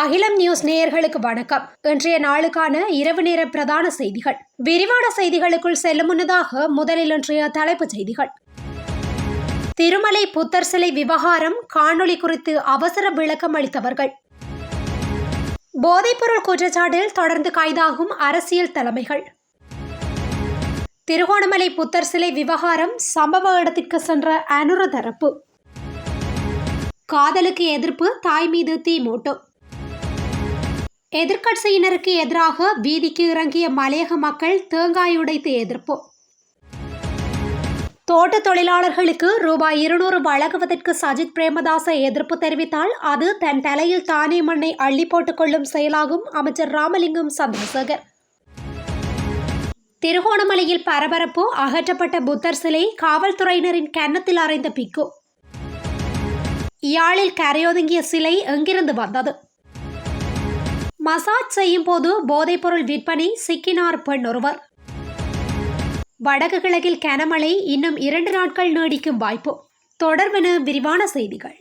அகிலம் நியூஸ் நேயர்களுக்கு வணக்கம். இன்றைய நாளுக்கான இரவு நேர பிரதான செய்திகள். விரிவான செய்திகளுக்குள் செல்லும் முன்னதாக முதலில் இன்றைய தலைப்புச் செய்திகள். திருமலை புத்தர் சிலை விவகாரம் காணொளி குறித்து அவசர விளக்கம் அளித்தவர்கள். போதைப்பொருள் குற்றச்சாட்டில் தொடர்ந்து கைதாகும் அரசியல் தலைமைகள். திருகோணமலை புத்தர் சிலை விவகாரம் சம்பவ இடத்திற்கு சென்ற அனுர தரப்பு காதலுக்கு எதிர்ப்பு தாய் மீது தீ மூட்டும். எதிர்க்கட்சியினருக்கு எதிராக வீதிக்கு இறங்கிய மலையக மக்கள் தேங்காய் உடைத்து எதிர்ப்பு. தோட்ட தொழிலாளர்களுக்கு ரூபாய் இருநூறு வழங்குவதற்கு சஜித் பிரேமதாச எதிர்ப்பு தெரிவித்தால் அது தன் தலையில் தானே மண்ணை அள்ளி போட்டுக் கொள்ளும் செயலாகும் அமைச்சர் ராமலிங்கம் சந்திரசேகர். திருகோணமலையில் பரபரப்பு அகற்றப்பட்ட புத்தர் சிலை காவல்துறையினரின் கன்னத்தில் அறைந்த பிக்கு. யாழில் கரையொதுங்கிய சிலை எங்கிருந்து வந்தது? மசாஜ் செய்யும் போது போதைப்பொருள் விற்பனை சிக்கினார் பெண் ஒருவர். வடக்கு கிழக்கில் கனமழை இன்னும் இரண்டு நாட்கள் நீடிக்கும் வாய்ப்பு. தொடர்பென விரிவான செய்திகள்.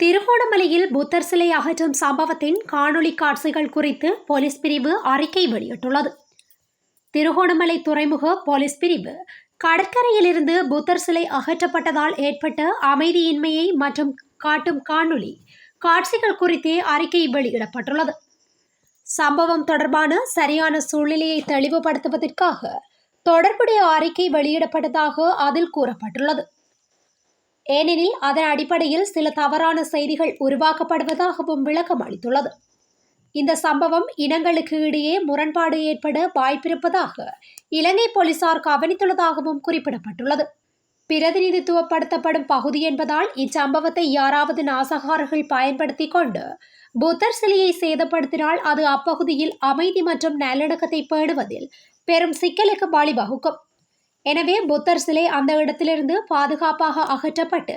திருகோணமலையில் புத்தர் சிலை அகற்றும் சம்பவத்தின் காணொளி காட்சிகள் குறித்து போலீஸ் பிரிவு அறிக்கை வெளியிட்டுள்ளது. திருகோணமலை துறைமுக போலீஸ் பிரிவு கடற்கரையிலிருந்து புத்தர் சிலை அகற்றப்பட்டதால் ஏற்பட்ட அமைதியின்மையை மற்றும் காட்டும் காணொளி காட்சிகள் குறித்தே அறிக்கை வெளியிடப்பட்டுள்ளது. சம்பவம் தொடர்பான சரியான சூழ்நிலையை தெளிவுபடுத்துவதற்காக தொடர்புடைய அறிக்கை வெளியிடப்பட்டதாக அதில் கூறப்பட்டுள்ளது. ஏனெனில் அதன் அடிப்படையில் சில தவறான செய்திகள் உருவாக்கப்படுவதாகவும் விளக்கம் அளித்துள்ளது. இந்த சம்பவம் இனங்களுக்கு இடையே முரண்பாடு ஏற்பட வாய்ப்பிருப்பதாக இலங்கை போலீசார் கவனித்துள்ளதாகவும் குறிப்பிடப்பட்டுள்ளது. பிரதிநிதித்துவப்படுத்தப்படும் பகுதி என்பதால் இச்சம்பவத்தை யாராவது நாசகாரர்கள் பயன்படுத்தி கொண்டு புத்தர் சிலையை சேதப்படுத்தினால் அது அப்பகுதியில் அமைதி மற்றும் நல்லிணக்கத்தை பேடுவதில் பெரும் சிக்கலுக்கு வழிவகுக்கும் எனவே புத்தர் சிலை அந்த இடத்திலிருந்து பாதுகாப்பாக அகற்றப்பட்டு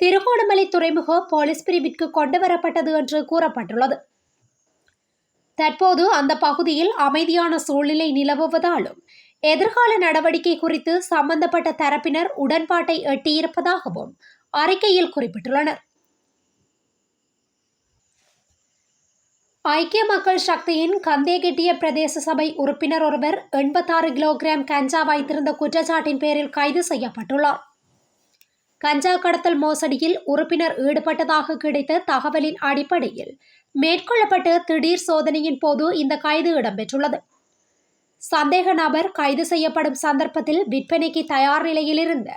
திருகோணமலை துறைமுக போலீஸ் பிரிவிற்கு கொண்டு வரப்பட்டது என்று கூறப்பட்டுள்ளது. தற்போது அந்த பகுதியில் அமைதியான சூழ்நிலை நிலவுவதாலும் எதிர்கால நடவடிக்கை குறித்து சம்பந்தப்பட்ட தரப்பினர் உடன்பாட்டை எட்டியிருப்பதாகவும் அறிக்கையில் குறிப்பிட்டுள்ளனர். ஐக்கிய மக்கள் சக்தியின் கந்தேகெட்டிய பிரதேச சபை உறுப்பினர் ஒருவர் எண்பத்தாறு கிலோகிராம் கஞ்சா வைத்திருந்த குற்றச்சாட்டின் பேரில் கைது செய்யப்பட்டுள்ளார். கஞ்சா கடத்தல் மோசடியில் உறுப்பினர் ஈடுபட்டதாக கிடைத்த தகவலின் அடிப்படையில் மேற்கொள்ளப்பட்ட திடீர் சோதனையின் போது இந்த கைது இடம்பெற்றுள்ளது. சந்தேக நபர் கைது செய்யப்படும் சந்தர்ப்பத்தில் விற்பனைக்கு தயார் நிலையில் இருந்த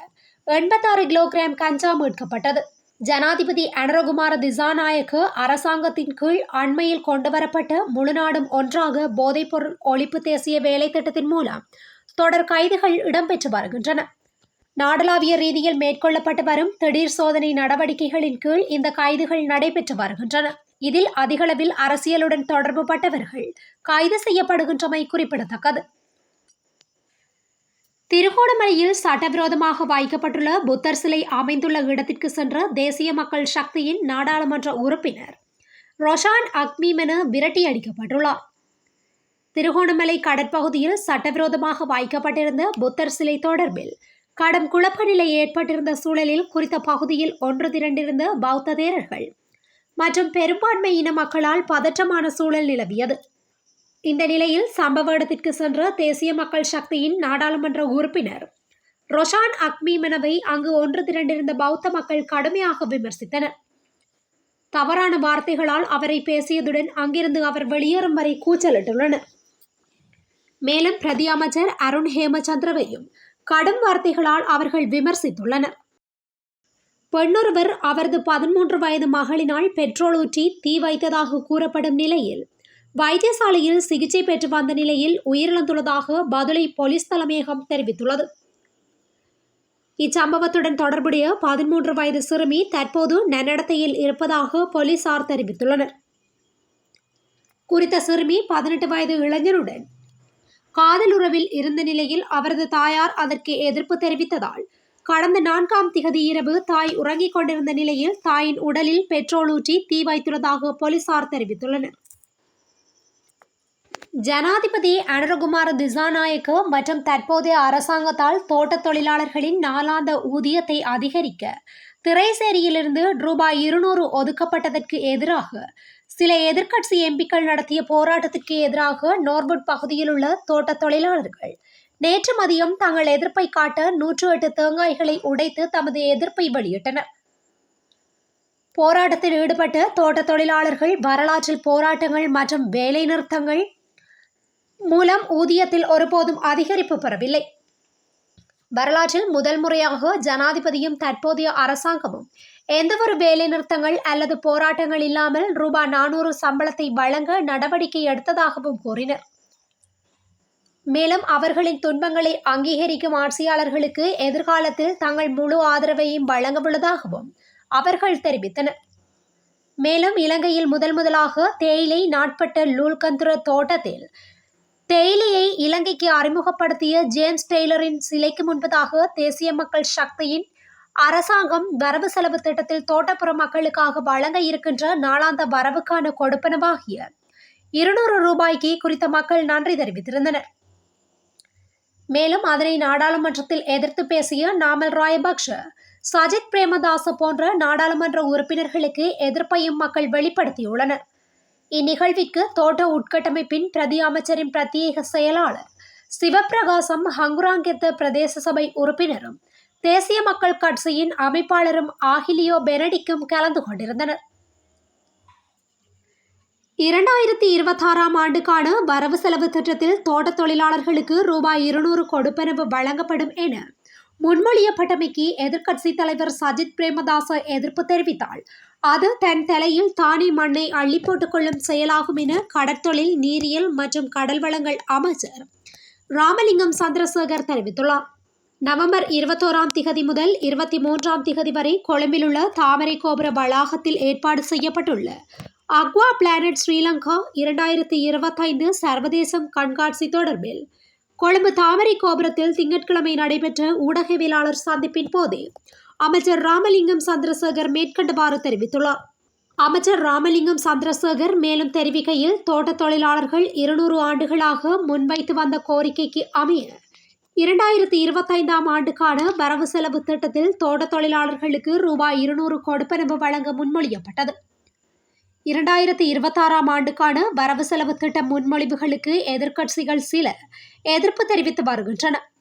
எண்பத்தாறு கிலோகிராம் கஞ்சா மீட்கப்பட்டது. ஜனாதிபதி அனரகுமார திசாநாயக்கு அரசாங்கத்தின் கீழ் அண்மையில் கொண்டுவரப்பட்ட முழுநாடும் ஒன்றாக போதைப்பொருள் ஒழிப்பு தேசிய வேலை திட்டத்தின் மூலம் தொடர் கைதுகள் இடம்பெற்று வருகின்றன. நாடளாவிய ரீதியில் மேற்கொள்ளப்பட்டு வரும் திடீர் சோதனை நடவடிக்கைகளின் கீழ் இந்த கைதுகள் நடைபெற்று வருகின்றன. இதில் அதிகளவில் அரசியலுடன் தொடர்பு பட்டவர்கள் கைது செய்யப்படுகின்றமை குறிப்பிடத்தக்கது. திருகோணமலையில் சட்டவிரோதமாக வாய்க்கப்பட்டுள்ள புத்தர் சிலை அமைந்துள்ள இடத்திற்கு சென்ற தேசிய மக்கள் சக்தியின் நாடாளுமன்ற உறுப்பினர் ரொஷான் அக்மீமென விரட்டி அடிக்கப்பட்டுள்ளார். திருகோணமலை கடற்பகுதியில் சட்டவிரோதமாக வாய்க்கப்பட்டிருந்த புத்தர் சிலை தொடர்பில் கடும் குழப்ப நிலை ஏற்பட்டிருந்த சூழலில் குறித்த பகுதியில் ஒன்று திரண்டிருந்த பௌத்த தேரர்கள் மற்றும் பெரும்பான்மை இன மக்களால் பதற்றமான சூழல் நிலவியது. இந்த நிலையில் சம்பவ இடத்திற்கு சென்ற தேசிய மக்கள் சக்தியின் நாடாளுமன்ற உறுப்பினர் ரொஷான் அக்மீமனவை அங்கு ஒன்று திரண்டிருந்த பௌத்த மக்கள் கடுமையாக விமர்சித்தனர். தவறான வார்த்தைகளால் அவரை பேசியதுடன் அங்கிருந்து அவர் வெளியேறும் வரை கூச்சலிட்டுள்ளனர். மேலும் பிரதி அமைச்சர் அருண் ஹேமச்சந்திரவையும் கடும் வார்த்தைகளால் அவர்கள் விமர்சித்துள்ளனர். பெண்ணொருவர் அவரது பதிமூன்று வயது மகளினால் பெட்ரோல் ஊற்றி தீ வைத்ததாக கூறப்படும் நிலையில் வைத்தியசாலையில் சிகிச்சை பெற்று வந்த நிலையில் உயிரிழந்துள்ளதாக பதுளை போலீஸ் தலைமையகம் தெரிவித்துள்ளது. இச்சம்பவத்துடன் தொடர்புடைய பதிமூன்று வயது சிறுமி தற்போது நன்னடத்தையில் இருப்பதாக போலீசார் தெரிவித்துள்ளனர். குறித்த சிறுமி பதினெட்டு வயது இளைஞருடன் காதலுறவில் இருந்த நிலையில் அவரது தாயார் அதற்கு எதிர்ப்பு தெரிவித்ததால் கடந்த நான்காம் திகதி இரவு தாய் உறங்கிக் கொண்டிருந்த நிலையில் தாயின் உடலில் பெட்ரோல் ஊற்றி தீ வைத்துள்ளதாக போலீசார் தெரிவித்துள்ளனர். ஜனாதிபதி அனுரகுமார திசாநாயக்க மற்றும் தற்போதைய அரசாங்கத்தால் தோட்டத் தொழிலாளர்களின் நாளாந்த ஊதியத்தை அதிகரிக்க திரைசேரியிலிருந்து ரூபாய் இருநூறு ஒதுக்கப்பட்டதற்கு எதிராக சில எதிர்க்கட்சி எம்பிக்கள் நடத்திய போராட்டத்திற்கு எதிராக நோர்வுட் பகுதியில் உள்ள தோட்டத் தொழிலாளர்கள் நேற்று மதியம் தங்கள் எதிர்ப்பை காட்ட நூற்று எட்டு தேங்காய்களை உடைத்து தமது எதிர்ப்பை வெளியிட்டனர். போராட்டத்தில் ஈடுபட்ட தோட்ட தொழிலாளர்கள் வரலாற்றில் போராட்டங்கள் மற்றும் வேலைநிறுத்தங்கள் மூலம் ஊதியத்தில் ஒருபோதும் அதிகரிப்பு பெறவில்லை. வரலாற்றில் முதல் முறையாக ஜனாதிபதியும் தற்போதைய அரசாங்கமும் எந்தவொரு வேலைநிறுத்தங்கள் அல்லது போராட்டங்கள் இல்லாமல் ரூபாய் நானூறு சம்பளத்தை வழங்க நடவடிக்கை எடுத்ததாகவும் கூறினர். மேலும் அவர்களின் துன்பங்களை அங்கீகரிக்கும் ஆட்சியாளர்களுக்கு எதிர்காலத்தில் தங்கள் முழு ஆதரவையும் வழங்கவுள்ளதாகவும் அவர்கள் தெரிவித்தனர். மேலும் இலங்கையில் முதல் முதலாக தேயிலை நாட்பட்ட லூல்கந்துர தோட்டத்தில் தேயிலையை இலங்கைக்கு அறிமுகப்படுத்திய ஜேம்ஸ் டெய்லரின் சிலைக்கு முன்பதாக தேசிய மக்கள் சக்தியின் அரசாங்கம் வரவு செலவு திட்டத்தில் தோட்டப்புற மக்களுக்காக வழங்க இருக்கின்ற நாளாந்த வரவுக்கான கொடுப்பனவாகிய இருநூறு ரூபாய்க்கு குறித்த மக்கள் நன்றி தெரிவித்திருந்தனர். மேலும் அதனை நாடாளுமன்றத்தில் எதிர்த்து பேசிய நாமல் ராயபக்ஷ சஜித் பிரேமதாச போன்ற நாடாளுமன்ற உறுப்பினர்களுக்கு எதிர்ப்பையும் மக்கள் வெளிப்படுத்தியுள்ளனர். இந்நிகழ்விற்கு தோட்ட உட்கட்டமைப்பின் பிரதி அமைச்சரின் பிரத்யேக செயலாளர் சிவப்பிரகாசம் ஹங்குராங்கெத்த பிரதேச சபை உறுப்பினரும் தேசிய மக்கள் கட்சியின் அமைப்பாளரும் ஆகிலியோ பெனடிக்கும் கலந்து கொண்டிருந்தனர். இரண்டாயிரத்தி இருபத்தாறாம் ஆண்டுக்கான வரவு செலவு திட்டத்தில் தோட்ட தொழிலாளர்களுக்கு ரூபாய் இருநூறு கொடுப்பனவு வழங்கப்படும் என முன்மொழியப்பட்டமைக்கு எதிர்க்கட்சி தலைவர் சஜித் பிரேமதாச எதிர்ப்பு தெரிவித்தால் அது தன் தலையில் தானே மண்ணை அள்ளி போட்டுக்கொள்ளும் செயலாகும் என கடற்தொழில் நீரியல் மற்றும் கடல் வளங்கள் அமைச்சர் ராமலிங்கம் சந்திரசேகர் தெரிவித்துள்ளார். நவம்பர் இருபத்தோராம் திகதி முதல் இருபத்தி மூன்றாம் திகதி வரை கொழும்பிலுள்ள தாமரை கோபுர வளாகத்தில் ஏற்பாடு செய்யப்பட்டுள்ள அக்வா பிளானட் ஸ்ரீலங்கா இரண்டாயிரத்தி இருபத்தைந்து சர்வதேசம் கண்காட்சி தொடர்பில். கொழும்பு தாமரை கோபுரத்தில் திங்கட்கிழமை நடைபெற்ற ஊடகவியலாளர் சந்திப்பின் போதே அமைச்சர் ராமலிங்கம் சந்திரசேகர் மேற்கண்டவாறு தெரிவித்துள்ளார். அமைச்சர் ராமலிங்கம் சந்திரசேகர் மேலும் தெரிவிக்கையில் தோட்டத் தொழிலாளர்கள் இருநூறு ஆண்டுகளாக முன்வைத்து வந்த கோரிக்கைக்கு அமைய இரண்டாயிரத்தி இருபத்தைந்தாம் ஆண்டுக்கான வரவு செலவு திட்டத்தில் தோட்டத் தொழிலாளர்களுக்கு ரூபாய் இருநூறு கொடுப்பனவு வழங்க முன்மொழியப்பட்டது. இரண்டாயிரத்தி இருபத்தாறாம் ஆண்டுக்கான வரவு செலவு திட்ட முன்மொழிவுகளுக்கு எதிர்க்கட்சிகள் சில எதிர்ப்பு தெரிவித்து வருகின்றன.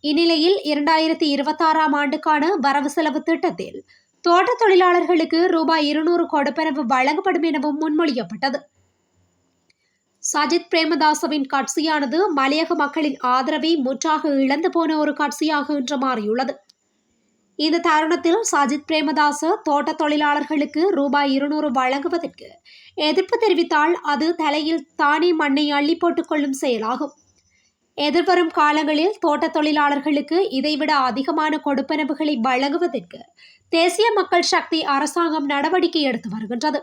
இந்நிலையில் இரண்டாயிரத்தி இருபத்தாறாம் ஆண்டுக்கான வரவு செலவு திட்டத்தில் தோட்ட தொழிலாளர்களுக்கு ரூபாய் இருநூறு கொடுப்பனவு வழங்கப்படும் எனவும் முன்மொழியப்பட்டது. சஜித் பிரேமதாசவின் கட்சியானது மலையக மக்களின் ஆதரவை முற்றாக இழந்து போன ஒரு கட்சியாக இன்று மாறியுள்ளது. இந்த தருணத்தில் சஜித் பிரேமதாச தோட்ட தொழிலாளர்களுக்கு ரூபாய் இருநூறு வழங்குவதற்கு எதிர்ப்பு தெரிவித்தால் அது தலையில் தானே மண்ணை அள்ளி போட்டுக்கொள்ளும் செயலாகும். எதிர்வரும் காலங்களில் தோட்ட தொழிலாளர்களுக்கு இதைவிட அதிகமான கொடுப்பனவுகளை வழங்குவதற்கு தேசிய மக்கள் சக்தி அரசாங்கம் நடவடிக்கை எடுத்து வருகின்றது.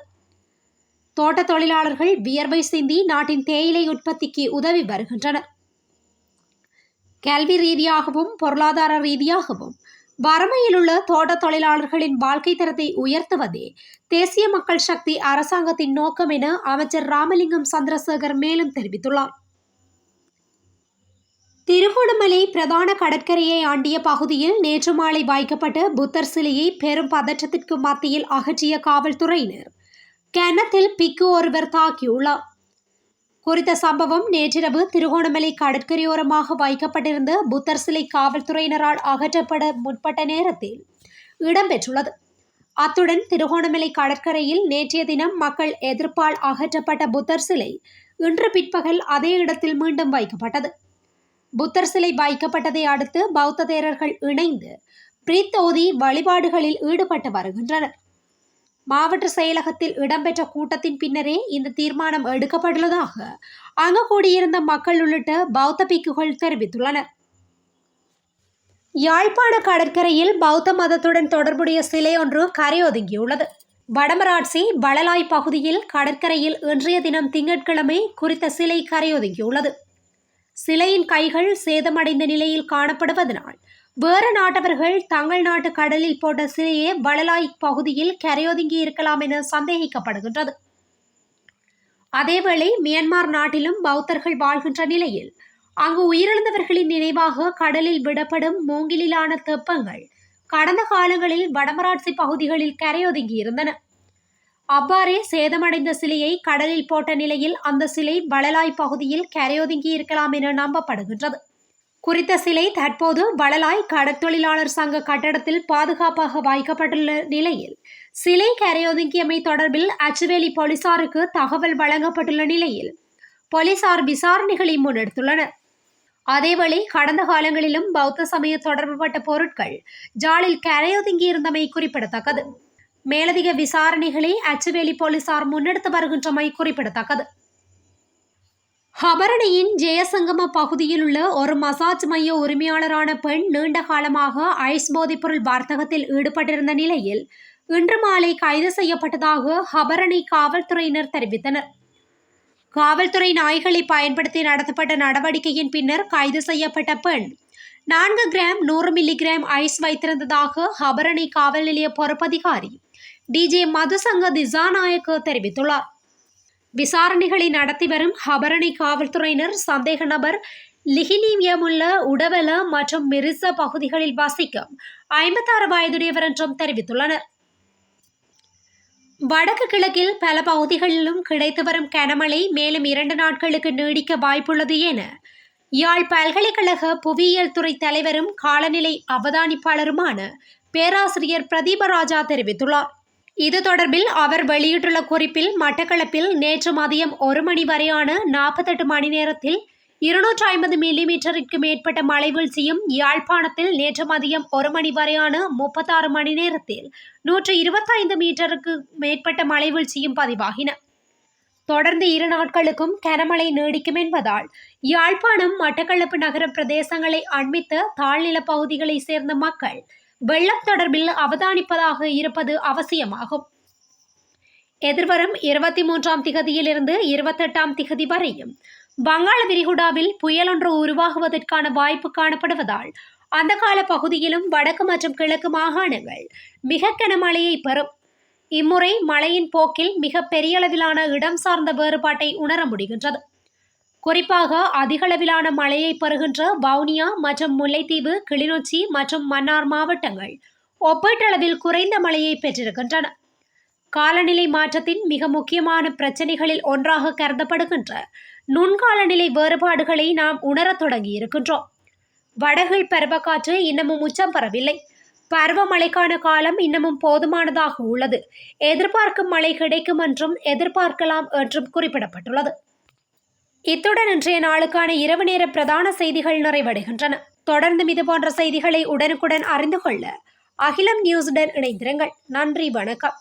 தோட்ட தொழிலாளர்கள் வியர்வை சிந்தி நாட்டின் தேயிலை உற்பத்திக்கு உதவி வருகின்றனர். கல்வி ரீதியாகவும் பொருளாதார ரீதியாகவும் வறுமையில் உள்ள தோட்ட தொழிலாளர்களின் வாழ்க்கை தரத்தை உயர்த்துவதே தேசிய மக்கள் சக்தி அரசாங்கத்தின் நோக்கம் என அமைச்சர் ராமலிங்கம் சந்திரசேகர் மேலும் தெரிவித்துள்ளார். திருகோணமலை பிரதான கடற்கரையை ஆண்டிய பகுதியில் நேற்று மாலை வைக்கப்பட்ட புத்தர் சிலையை பெரும் பதற்றத்திற்கு மத்தியில் அகற்றிய காவல்துறையினர் கிணத்தில் பிக்கு ஒருவர் தாக்கியுள்ளார். குறித்த சம்பவம் நேற்றிரவு திருகோணமலை கடற்கரையோரமாக வைக்கப்பட்டிருந்த புத்தர் சிலை காவல்துறையினரால் அகற்றப்பட முற்பட்ட நேரத்தில் இடம்பெற்றுள்ளது. அத்துடன் திருகோணமலை கடற்கரையில் நேற்றைய தினம் மக்கள் எதிர்ப்பால் அகற்றப்பட்ட புத்தர் சிலை இன்று பிற்பகல் அதே இடத்தில் மீண்டும் வைக்கப்பட்டது. புத்தர் சிலை வைக்கப்பட்டதை அடுத்து பௌத்த தேரர்கள் இணைந்து பிரீத்தோதி வழிபாடுகளில் ஈடுபட்டு வருகின்றனர். மாவட்ட செயலகத்தில் இடம்பெற்ற கூட்டத்தின் பின்னரே இந்த தீர்மானம் எடுக்கப்பட்டுள்ளதாக அங்கு கூடியிருந்த மக்கள் உள்ளிட்ட பௌத்த பிக்குகள் தெரிவித்துள்ளனர். யாழ்ப்பாண கடற்கரையில் பௌத்த மதத்துடன் தொடர்புடைய சிலை ஒன்று கரையொதுங்கியுள்ளது வடமராட்சி வளலாய் பகுதியில் கடற்கரையில் இன்றைய தினம் திங்கட்கிழமை குறித்த சிலை கரையொதுங்கியுள்ளது சிலையின் கைகள் சேதமடைந்த நிலையில் காணப்படுவதனால் வேறு நாட்டவர்கள் தங்கள் நாட்டு கடலில் போட்ட சிலையே வளலாய் பகுதியில் கரையொதுங்கி இருக்கலாம் என சந்தேகிக்கப்படுகின்றது. அதேவேளை மியான்மர் நாட்டிலும் பௌத்தர்கள் வாழ்கின்ற நிலையில் அங்கு உயிரிழந்தவர்களின் நினைவாக கடலில் விடப்படும் மூங்கிலான தெப்பங்கள் கடந்த காலங்களில் வடமராட்சி பகுதிகளில் கரையொதுங்கி இருந்தன. அவ்வாறே சேதமடைந்த சிலையை கடலில் போட்ட நிலையில் அந்த சிலை வளலாய் பகுதியில் கரையொதுங்கி இருக்கலாம் என நம்பப்படுகின்றது. குறித்த சிலை தற்போது வளலாய் கடற்தொழிலாளர் சங்க கட்டடத்தில் பாதுகாப்பாக வைக்கப்பட்டுள்ள நிலையில். சிலை கரையொதுங்கியமை தொடர்பில் அச்சுவேலி போலீசாருக்கு தகவல் வழங்கப்பட்டுள்ள நிலையில் போலீசார் விசாரணைகளை முன்னெடுத்துள்ளனர். அதேவேளை கடந்த காலங்களிலும் பௌத்த சமய தொடர்புபட்ட பொருட்கள் ஜாலில் கரையொதுங்கியிருந்தமை குறிப்பிடத்தக்கது. மேலதிக விசாரணைகளை அச்சுவேலி போலீசார் முன்னெடுத்து வருகின்றமை குறிப்பிடத்தக்கது. ஹபரணியின் ஜெயசங்கம பகுதியில் உள்ள ஒரு மசாஜ் மைய உரிமையாளரான பெண் நீண்ட காலமாக ஐஸ் போதைப்பொருள் வர்த்தகத்தில் ஈடுபட்டிருந்த நிலையில் இன்று மாலை கைது செய்யப்பட்டதாக ஹபரணி காவல்துறையினர் தெரிவித்தனர். காவல்துறை நாய்களை பயன்படுத்தி நடத்தப்பட்ட நடவடிக்கையின் பின்னர் கைது செய்யப்பட்ட பெண் நான்கு கிராம் நூறு மில்லிகிராம் ஐஸ் வைத்திருந்ததாக ஹபரணி காவல் நிலைய பொறுப்பதிகாரி டிஜே மதுசங்க திசாநாயக்க தெரிவித்துள்ளார். விசாரணைகளை நடத்தி வரும் ஹபரணி காவல்துறையினர் சந்தேக நபர் லிஹினீமியமுள்ள உடவல மற்றும் மிரிச பகுதிகளில் வசிக்கும் ஐம்பத்தாறு வயதுடையவர் என்றும் தெரிவித்துள்ளனர். வடக்கு கிழக்கில் பல பகுதிகளிலும் கிடைத்து வரும் கனமழை மேலும் இரண்டு நாட்களுக்கு நீடிக்க வாய்ப்புள்ளது என யாழ் பல்கலைக்கழக புவியியல் துறை தலைவரும் காலநிலை அவதானிப்பாளருமான பேராசிரியர் பிரதீபராஜா தெரிவித்துள்ளார். இது தொடர்பில் அவர் வெளியிட்டுள்ள குறிப்பில் மட்டக்களப்பில் நேற்று மதியம் ஒரு மணி வரையான நாற்பத்தெட்டு மணி நேரத்தில் இருநூற்றி ஐம்பது மில்லிமீட்டருக்கு மேற்பட்ட மழை வீழ்ச்சியும் யாழ்ப்பாணத்தில் நேற்று மதியம் ஒரு மணி வரையான முப்பத்தாறு மணி நேரத்தில் நூற்று இருபத்தைந்து மீட்டருக்கு மேற்பட்ட மழை வீழ்ச்சியும் பதிவாகின. தொடர்ந்து இரு நாட்களுக்கும் கனமழை நீடிக்கும் என்பதால் யாழ்ப்பாணம் மட்டக்களப்பு நகர பிரதேசங்களை அண்மித்த தாழ்நில பகுதிகளை சேர்ந்த மக்கள் வெள்ளம் தொடர்பில் அவதானிப்பதாக இருப்பது அவசியமாகும். எதிர்வரும் இருபத்தி மூன்றாம் திகதியிலிருந்து இருபத்தெட்டாம் திகதி வரையும் வங்காள விரிகுடாவில் புயலொன்று உருவாகுவதற்கான வாய்ப்பு காணப்படுவதால் அந்த கால பகுதியிலும் வடக்கு மற்றும் கிழக்கு மாகாணங்கள் மிக கனமழையை பெறும். இம்முறை மழையின் போக்கில் மிக பெரிய அளவிலான இடம் சார்ந்த வேறுபாட்டை உணர முடிகின்றது. குறிப்பாக அதிகளவிலான மழையை பெறுகின்ற வவுனியா மற்றும் முல்லைத்தீவு கிளிநொச்சி மற்றும் மன்னார் மாவட்டங்கள் ஒப்பீட்டளவில் குறைந்த மழையை பெற்றிருக்கின்றன. காலநிலை மாற்றத்தின் மிக முக்கியமான பிரச்சனைகளில் ஒன்றாக கருதப்படுகின்ற நுண்காலநிலை வேறுபாடுகளை நாம் உணரத் தொடங்கி இருக்கின்றோம் வடகிழ் பருவக்காற்று இன்னமும் உச்சம் பெறவில்லை பருவமழைக்கான காலம் இன்னமும் போதுமானதாக உள்ளது. எதிர்பார்க்கும் மழை கிடைக்கும் என்றும் எதிர்பார்க்கலாம் என்றும் குறிப்பிடப்பட்டுள்ளது. இத்துடன் இன்றைய நாளுக்கான இரவு நேர பிரதான செய்திகள் நிறைவடைகின்றன. தொடர்ந்தும் இது போன்ற செய்திகளை உடனுக்குடன் அறிந்து கொள்ள அகிலம் நியூஸுடன் இணைந்திருங்கள். நன்றி வணக்கம்.